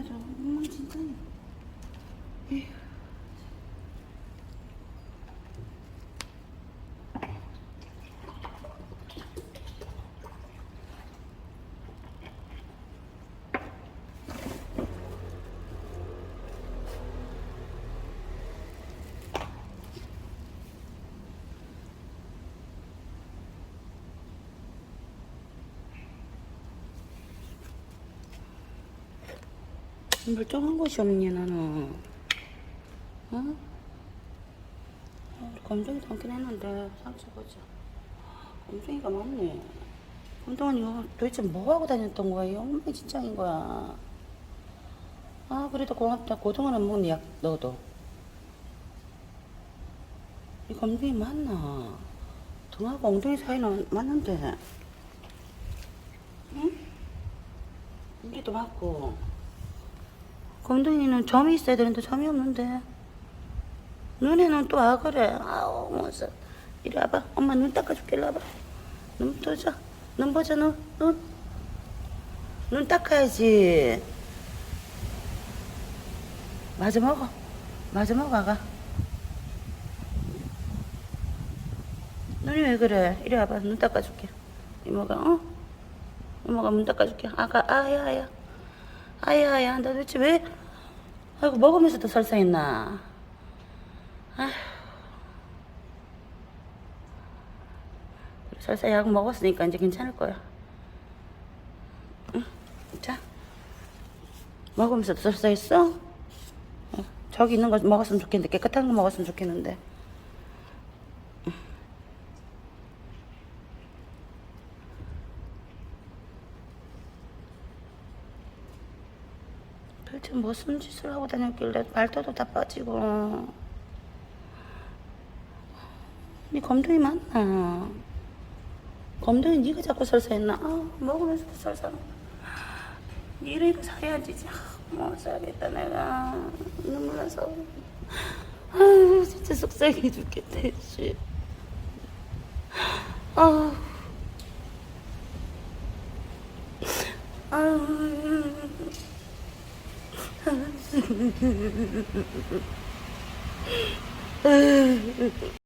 해줘. 엉망진창이야. 에휴. 멀쩡한 곳이 없니 나는 어? 아, 검정이 담긴 했는데 상처 보자 검정이가 많네 검정은 이거 도대체 뭐 하고 다녔던 거야? 엉망 진창인 거야 아 그래도 고맙다 고등어는 안 먹니 약 넣어도 이 검정이 맞나? 등하고 엉덩이 사이는 맞는데 응? 이게도 맞고 검둥이는 점이 있어야 되는데 점이 없는데. 눈에는 또 아 그래. 아우 무슨. 이리 와봐. 엄마 눈 닦아줄게. 일로 와봐. 눈 떠줘 눈 보자 눈눈 눈 닦아야지. 마저 먹어. 마저 먹어 아가. 눈이 왜 그래? 이리 와봐. 눈 닦아줄게. 이모가 어? 이모가 문 닦아줄게. 아가 아야 아야 아야 아야 나 도대체 왜? 아이고 먹으면서도 설사했나? 아휴. 설사 약 먹었으니까 이제 괜찮을 거야. 응, 자. 먹으면서도 설사했어? 어, 저기 있는 거 먹었으면 좋겠는데 깨끗한 거 먹었으면 좋겠는데 도대체 무슨 짓을 하고 다녔길래 발톱도 다 빠지고. 니 검둥이 맞나? 검둥이 니가 자꾸 설사했나? 아 먹으면서도 설사 니 이러니까 살해야지. 아, 못 살겠다 내가. 눈물 나서. 아유 진짜 속상해 죽겠다 씨. 아 우 아유